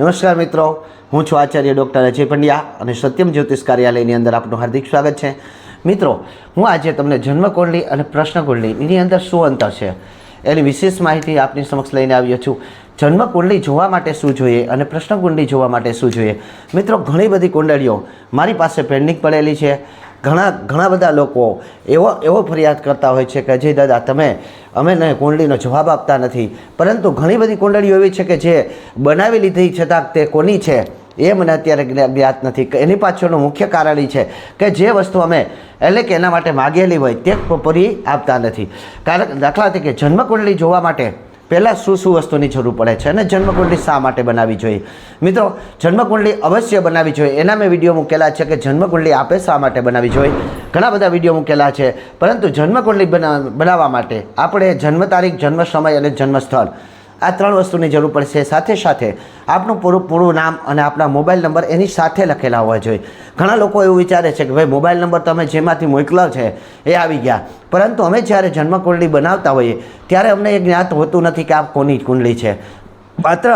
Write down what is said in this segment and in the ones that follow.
નમસ્કાર મિત્રો, હું છું આચાર્ય ડૉક્ટર અજય પંડ્યા અને સત્યમ જ્યોતિષ કાર્યાલયની અંદર આપનું હાર્દિક સ્વાગત છે. મિત્રો, હું આજે તમને જન્મકુંડલી અને પ્રશ્નકુંડલી એની અંદર શું અંતર છે એની વિશેષ માહિતી આપની સમક્ષ લઈને આવ્યો છું. જન્મકુંડલી જોવા માટે શું જોઈએ અને પ્રશ્નકુંડલી જોવા માટે શું જોઈએ? મિત્રો, ઘણી બધી કુંડળીઓ મારી પાસે પેન્ડિંગ પડેલી છે. ઘણા ઘણા બધા લોકો એવો એવો ફરિયાદ કરતા હોય છે કે, અજય દાદા, તમે અમે ને કુંડળીનો જવાબ આપતા નથી. પરંતુ ઘણી બધી કુંડળીઓ એવી છે કે જે બનાવી લીધી છતાં તે કોની છે એ મને અત્યારે જ્ઞાત નથી. એની પાછળનું મુખ્ય કારણ એ છે કે જે વસ્તુ અમે, એટલે કે એના માટે માગેલી હોય તે પૂરી આપતા નથી. કારણ દાખલા તરીકે જન્મકુંડલી જોવા માટે પહેલાં શું શું વસ્તુની જરૂર પડે છે અને જન્મકુંડલી શા માટે બનાવવી જોઈએ? મિત્રો જન્મકુંડલી અવશ્ય બનાવવી જોઈએ. એના મેં વીડિયો મૂકેલા છે કે જન્મકુંડલી આપે શા માટે બનાવવી જોઈએ? ઘણા બધા વીડિયો મૂકેલા છે. પરંતુ જન્મકુંડલી બના, બનાવવા માટે આપણે જન્મ તારીખ, જન્મ સમય અને જન્મ સ્થળ આ ત્રણ વસ્તુની જરૂર પડશે. સાથે સાથે આપનું પૂરું પૂરું નામ અને આપણા મોબાઈલ નંબર એની સાથે લખેલા હોવા જોઈએ. ઘણા લોકો એવું વિચારે છે કે ભાઈ, મોબાઈલ નંબર તમે જેમાંથી મોકલો છે એ આવી ગયા. પરંતુ અમે જ્યારે જન્મકુંડલી બનાવતા હોઈએ, ત્યારે અમને એ જ્ઞાત હોતું નથી કે આ કોની કુંડલી છે. માત્ર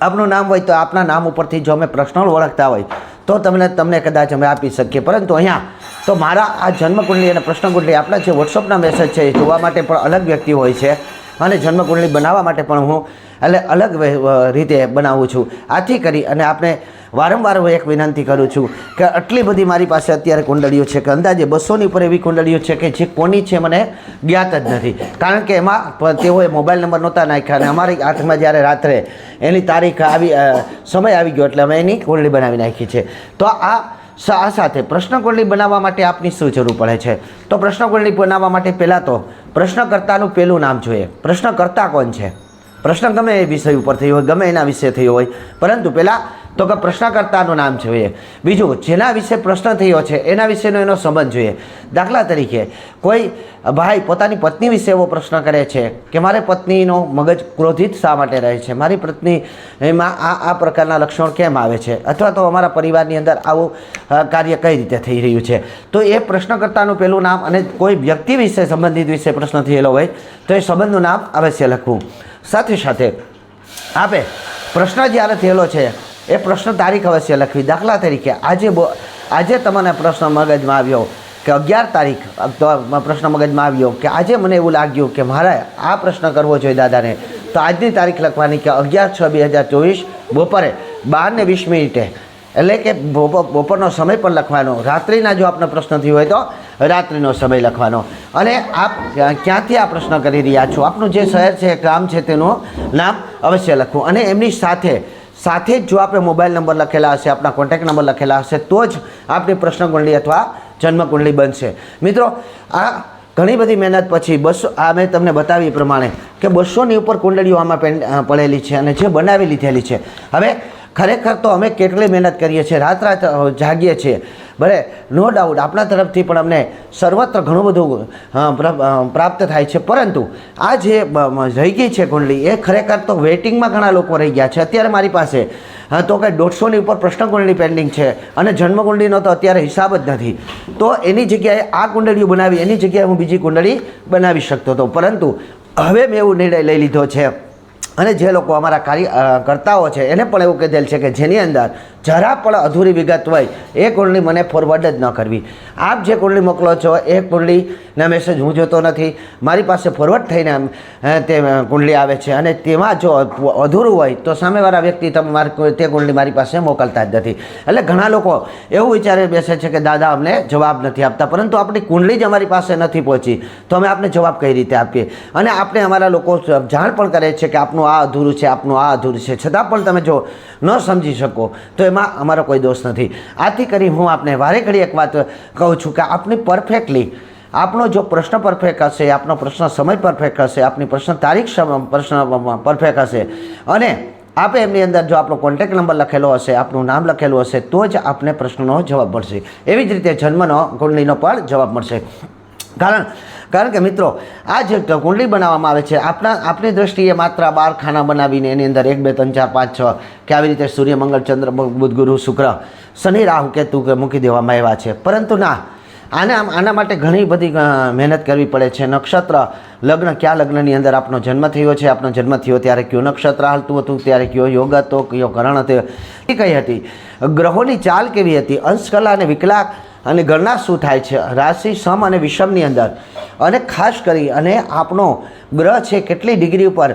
આપનું નામ હોય તો આપના નામ ઉપરથી જો અમે પ્રશ્નો ઓળખતા હોય, તો તમને તમને કદાચ અમે આપી શકીએ. પરંતુ અહીંયા તો મારા આ જન્મકુંડલી અને પ્રશ્નકુંડલી આપણા જે વોટ્સઅપના મેસેજ છે એ જોવા માટે પણ અલગ વ્યક્તિ હોય છે. અને જન્મકુંડલી બનાવવા માટે પણ હું એટલે અલગ રીતે બનાવું છું. આથી કરી અને આપણે વારંવાર હું એક વિનંતી કરું છું કે આટલી બધી મારી પાસે અત્યારે કુંડળીઓ છે કે અંદાજે બસોની ઉપર એવી કુંડળીઓ છે કે જે કોની છે મને જ્ઞાત જ નથી. કારણ કે એમાં તેઓએ મોબાઈલ નંબર નહોતા નાખ્યા અને અમારી હાથમાં જ્યારે રાત્રે એની તારીખ આવી સમય આવી ગયો એટલે અમે એની કુંડળી બનાવી નાખી છે. તો આ આ સાથે પ્રશ્ન બનાવવા માટે આપની શું જરૂર પડે છે? તો પ્રશ્ન બનાવવા માટે પહેલાં તો પ્રશ્નકર્તાનું પહેલું નામ જોઈએ. પ્રશ્નકર્તા કોણ છે? પ્રશ્ન ગમે એ વિષય ઉપર થયો હોય, ગમે એના વિશે થયો હોય. પરંતુ પહેલાં તો કે પ્રશ્નકર્તાનું નામ જોઈએ. બીજું, જેના વિશે પ્રશ્ન થયો છે, એના વિશેનો એનો સંબંધ જોઈએ. દાખલા તરીકે, કોઈ ભાઈ પોતાની પત્ની વિશે એવો પ્રશ્ન કરે છે કે મારે પત્નીનો મગજ ક્રોધિત શા માટે રહે છે? મારી પત્ની એમાં આ આ પ્રકારના લક્ષણ કેમ આવે છે? અથવા તો અમારા પરિવારની અંદર આવું કાર્ય કઈ રીતે થઈ રહ્યું છે? તો એ પ્રશ્નકર્તાનું પહેલું નામ અને કોઈ વ્યક્તિ વિશે સંબંધિત વિશે પ્રશ્ન થયેલો હોય, તો એ સંબંધનું નામ અવશ્ય લખવું. સાથે સાથે, આપે પ્રશ્ન જ્યારે થયેલો છે એ પ્રશ્ન તારીખ અવશ્ય લખવી. દાખલા તરીકે આજે બો- આજે તમને પ્રશ્ન મગજમાં આવ્યો કે અગિયાર તારીખ તો પ્રશ્ન મગજમાં આવ્યો કે આજે મને એવું લાગ્યું કે મારે આ પ્રશ્ન કરવો જોઈએ દાદાને. તો આજની તારીખ લખવાની કે અગિયાર છ બે હજાર ચોવીસ બપોરે બાર ને વીસ મિનિટે. એટલે કે બપો- બપોરનો સમય પણ લખવાનો. રાત્રિના જો આપનો પ્રશ્ન થયો હોય તો રાત્રિનો સમય લખવાનો. અને આપ ક્યાંથી આ પ્રશ્ન કરી રહ્યા છો? આપનું જે શહેર છે ગામ છે, તેનું નામ અવશ્ય લખવું અને એમની સાથે સાથે જ જો આપણે મોબાઈલ નંબર લખેલા હશે આપણા કોન્ટેક્ટ નંબર લખેલા હશે, તો જ આપણી પ્રશ્ન કુંડલી અથવા જન્મ કુંડલી બનશે. મિત્રો, આ ઘણી બધી મહેનત પછી બસો આ મેં તમને બતાવી પ્રમાણે કે બસોની ઉપર કુંડળીઓ આમાં પડેલી છે અને જે બનાવી લીધેલી છે. હવે ખરેખર તો અમે કેટલી મહેનત કરીએ છીએ રાત રાત જાગીએ છીએ. ભલે નો ડાઉટ આપણા તરફથી પણ અમને સર્વત્ર ઘણું બધું પ્રાપ્ત થાય છે. પરંતુ આ જે રહી ગઈ છે કુંડલી, એ ખરેખર તો વેઇટિંગમાં ઘણા લોકો રહી ગયા છે. અત્યારે મારી પાસે હા તો કે દોઢસોની ઉપર પ્રશ્ન કુંડલી પેન્ડિંગ છે અને જન્મકુંડલીનો તો અત્યારે હિસાબ જ નથી. તો એની જગ્યાએ આ કુંડળીઓ બનાવી, એની જગ્યાએ હું બીજી કુંડળી બનાવી શકતો હતો. પરંતુ હવે મેં એવું નિર્ણય લઈ લીધો છે અને જે લોકો અમારા કાર્ય કરતાઓ છે, એને પણ એવું કહેલ છે કે જેની અંદર જરા પણ અધૂરી વિગત હોય, એ કુંડલી મને ફોરવર્ડ જ ન કરવી. આપ જે કુંડલી મોકલો છો, એ કુંડલીના મેસેજ હું જોતો નથી. મારી પાસે ફોરવર્ડ થઈને તે કુંડલી આવે છે અને તેમાં જો અધૂરું હોય, તો સામેવાળા વ્યક્તિ તમે, મારી તે કુંડલી મારી પાસે મોકલતા જ નથી. એટલે ઘણા લોકો એવું વિચારે, બેસે છે કે, દાદા, અમને જવાબ નથી આપતા. પરંતુ આપણી કુંડલી જ અમારી પાસે નથી પહોંચી. તો અમે આપને જવાબ કઈ રીતે આપીએ? અને આપણે અમારા લોકો જાણ પણ કરે છે કે, આપનું આ અધૂરું છે, આપનું આ અધૂરું છે. છતાં પણ તમે જો ન સમજી શકો, તો એમાં અમારો કોઈ દોષ નથી. આથી કરી હું આપને વારે ઘડી એક વાત કહું છું કે આપની પરફેક્ટલી આપનો જો પ્રશ્ન પરફેક્ટ હશે, આપનો પ્રશ્ન સમય પરફેક્ટ હશે, આપની પ્રશ્ન તારીખ પ્રશ્ન પરફેક્ટ હશે. અને આપે એમની અંદર જો આપણો કોન્ટેક્ટ નંબર લખેલો હશે, આપનું નામ લખેલું હશે, તો જ આપને પ્રશ્નનો જવાબ મળશે. એવી જ રીતે જન્મનો કુંડલીનો પણ જવાબ મળશે. કારણ કારણ કે મિત્રો, આ જે કુંડલી બનાવવામાં આવે છે આપણા આપણી દ્રષ્ટિએ માત્ર બાર ખાના બનાવીને એની અંદર એક, બે, ત્રણ, ચાર, પાંચ, છ, કે આવી રીતે સૂર્ય, મંગળ, ચંદ્ર બુધ, ગુરુ, શુક્ર, શનિ, રાહુ, કેતુ કે મૂકી દેવામાં આવ્યા છે. પરંતુ ના, આને આના માટે ઘણી બધી મહેનત કરવી પડે છે. નક્ષત્ર, લગ્ન, કયા લગ્નની અંદર આપનો જન્મ થયો છે? આપનો જન્મ થયો ત્યારે કયો નક્ષત્ર હાલતું હતું? ત્યારે કયો યોગ હતો? કયો કરણ હતો? એ કઈ હતી? ગ્રહોની ચાલ કેવી હતી? અંશકલા અને વિકલાક અને ગણના શું થાય છે? રાશિ, સમ અને વિષમની અંદર. અને ખાસ કરી અને આપણો ગ્રહ છે કેટલી ડિગ્રી ઉપર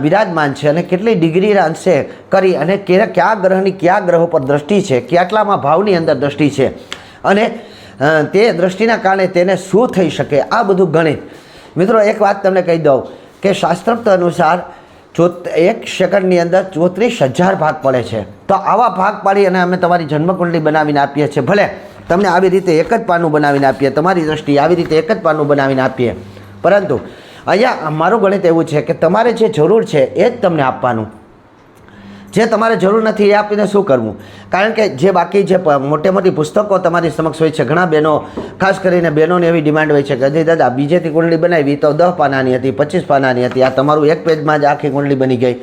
બિરાજમાન છે અને કેટલી ડિગ્રીના અંશે કરી અને કે- કયા ગ્રહની કયા ગ્રહો પર દ્રષ્ટિ છે, કેટલામાં ભાવની અંદર દ્રષ્ટિ છે અને તે દ્રષ્ટિના કારણે તેને શું થઈ શકે? આ બધું ગણિત. મિત્રો, એક વાત તમને કહી દઉં કે શાસ્ત્રોક્ત અનુસાર ચોત એક સેકન્ડની અંદર ચોત્રીસ હજાર ભાગ પડે છે. તો આવા ભાગ પાડી અને અમે તમારી જન્મકુંડલી બનાવીને આપીએ છીએ. ભલે તમને આવી રીતે એક જ પાનું બનાવીને આપીએ, તમારી દ્રષ્ટિએ આવી રીતે એક જ પાનું બનાવીને આપીએ. પરંતુ અહીંયા મારું ગણિત એવું છે કે તમારે જે જરૂર છે એ જ તમને આપવાનું. જે તમારે જરૂર નથી એ આપીને શું કરવું? કારણ કે જે બાકી જે મોટી મોટી પુસ્તકો તમારી સમક્ષ હોય છે, ઘણા બહેનો, ખાસ કરીને બહેનોની એવી ડિમાન્ડ હોય છે કે અજય દાદા, બીજેથી કુંડલી બનાવી, તો દસ પાનાની હતી, પચીસ પાનાની હતી, આ તમારું એક પેજમાં જ આખી કુંડલી બની ગઈ.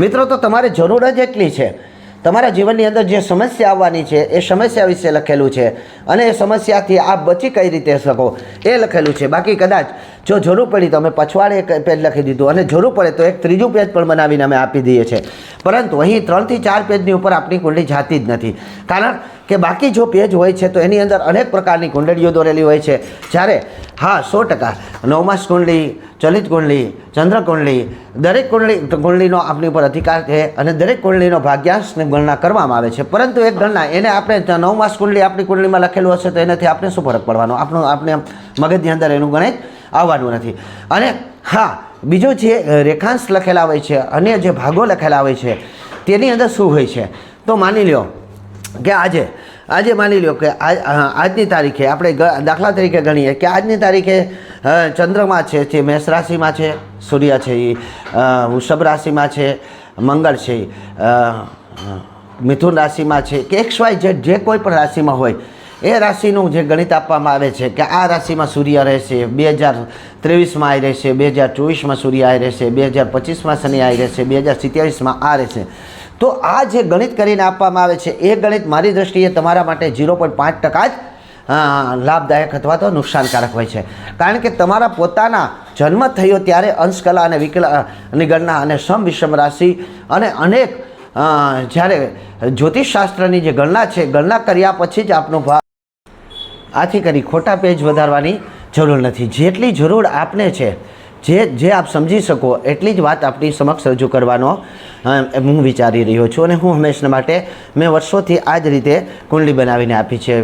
મિત્રો, તો તમારે જરૂર જ એટલી છે. તમારા જીવનની અંદર જે સમસ્યા આવવાની છે, એ સમસ્યા વિશે લખેલું છે અને એ સમસ્યાથી આપ બચી કઈ રીતે શકો, એ લખેલું છે. બાકી કદાચ જો જરૂર પડી તો અમે પછવાડે એક પેજ લખી દીધું અને જરૂર પડે તો એક ત્રીજું પેજ પણ બનાવીને અમે આપી દઈએ છીએ. પરંતુ અહીં ત્રણથી ચાર પેજની ઉપર આપણી કુંડળી જાતી જ નથી. કારણ કે બાકી જો પેજ હોય છે તો એની અંદર અનેક પ્રકારની કુંડળીઓ દોરેલી હોય છે. જ્યારે હા, સો ટકા નવમાસ કુંડળી ચલિત કુંડલી, ચંદ્ર કુંડલી, દરેક કુંડલી, કુંડલીનો આપણી ઉપર અધિકાર છે અને દરેક કુંડલીનો ભાગ્યાંશની ગણના કરવામાં આવે છે. પરંતુ એક ગણના, એને આપણે નવ માસ કુંડલી આપણી કુંડળીમાં લખેલું હશે તો એનાથી આપણે શું ફરક પડવાનો? આપણું, આપણે મગજની અંદર એનું ગણિત આવવાનું નથી. અને હા, બીજું જે રેખાંશ લખેલા હોય છે, અન્ય જે ભાગો લખેલા હોય છે, તેની અંદર શું હોય છે? તો માની લ્યો કે આજે આજે માની લો કે આજ આજની તારીખે આપણે દાખલા તરીકે ગણીએ કે આજની તારીખે ચંદ્રમા છે જે મેષ રાશિમાં છે, સૂર્ય છે એ વૃષભ રાશિમાં છે, મંગળ છે મિથુન રાશિમાં છે, કે એક્સ, વાય જે જે કોઈ પણ રાશિમાં હોય, એ રાશિનું જે ગણિત આપવામાં આવે છે કે આ રાશિમાં સૂર્ય રહેશે, બે હજાર ત્રેવીસમાં આવી રહેશે, બે હજાર ચોવીસમાં સૂર્ય આવી રહેશે, બે હજાર પચીસમાં શનિ આવી રહેશે, બે હજાર સિત્યાવીસમાં આ રહેશે. તો આ જે ગણિત કરીને આપવામાં આવે છે, એ ગણિત મારી દ્રષ્ટિએ તમારા માટે ઝીરો પોઈન્ટ પાંચ ટકા જ લાભદાયક અથવા તો નુકસાનકારક હોય છે. કારણ કે તમારા પોતાના જન્મ થયો ત્યારે અંશકલા અને વિકલા ની ગણના અને સમ વિષમ રાશિ અને અનેક જ્યારે જ્યોતિષશાસ્ત્રની જે ગણના છે, ગણના કર્યા પછી જ આપનો ભાવ આથી કરી ખોટા પેજ વધારવાની જરૂર નથી. જેટલી જરૂર આપને છે જે જે આપ સમજી શકો એટલી જ વાત આપણી સમક્ષ રજૂ કરવાનો હું વિચારી રહ્યો છું અને હું હંમેશા માટે મેં વર્ષોથી આ જ રીતે કુંડલી બનાવીને આપી છે.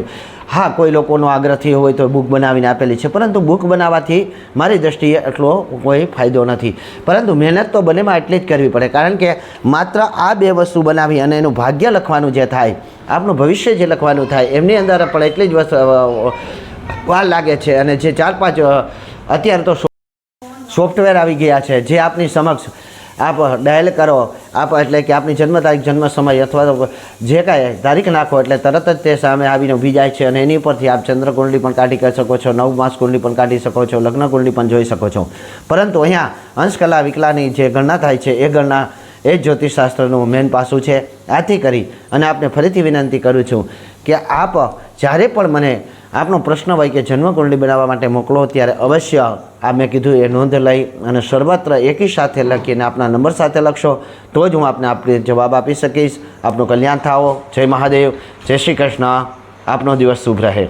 હા, કોઈ લોકોનો આગ્રહથી હોય તો બુક બનાવીને આપેલી છે, પરંતુ બુક બનાવવાથી મારી દ્રષ્ટિએ એટલો કોઈ ફાયદો નથી. પરંતુ મહેનત તો બંનેમાં એટલી જ કરવી પડે, કારણ કે માત્ર આ બે વસ્તુ બનાવી અને એનું ભાગ્ય લખવાનું જે થાય આપનું ભવિષ્ય જે લખવાનું થાય, એમની અંદર પણ એટલી જ વસ્તુ વાર લાગે છે અને જે ચાર પાંચ અત્યારે તો સોફ્ટવેર આવી ગયા છે જે આપની સમક્ષ આપ ડાયલ કરો. આપ એટલે કે આપની જન્મ તારીખ, જન્મ સમય અથવા તો જે કાંઈ તારીખ નાખો એટલે તરત જ તે સામે આવીને ઊભી જાય છે અને એની ઉપરથી આપ ચંદ્ર કુંડલી પણ કાઢી શકો છો, નવ માસ કુંડલી પણ કાઢી શકો છો, લગ્ન કુંડલી પણ જોઈ શકો છો. પરંતુ અહીંયા અંશકલા વિકલાની જે ગણના થાય છે એ ગણના એ જ જ્યોતિષશાસ્ત્રનું મેન પાસું છે. આથી કરી અને આપને ફરીથી વિનંતી કરું છું કે આપ જ્યારે પણ મને આપનો પ્રશ્ન હોય કે જન્મકુંડલી બનાવવા માટે મોકલો, ત્યારે અવશ્ય આ મેં કીધું એ નોંધ લઈ અને સર્વત્ર એકી સાથે લખીને આપના નંબર સાથે લખશો, તો જ હું આપને આપણે જવાબ આપી શકીશ. આપનું કલ્યાણ થાવો જય મહાદેવ. જય શ્રી કૃષ્ણ. આપનો દિવસ શુભ રહે.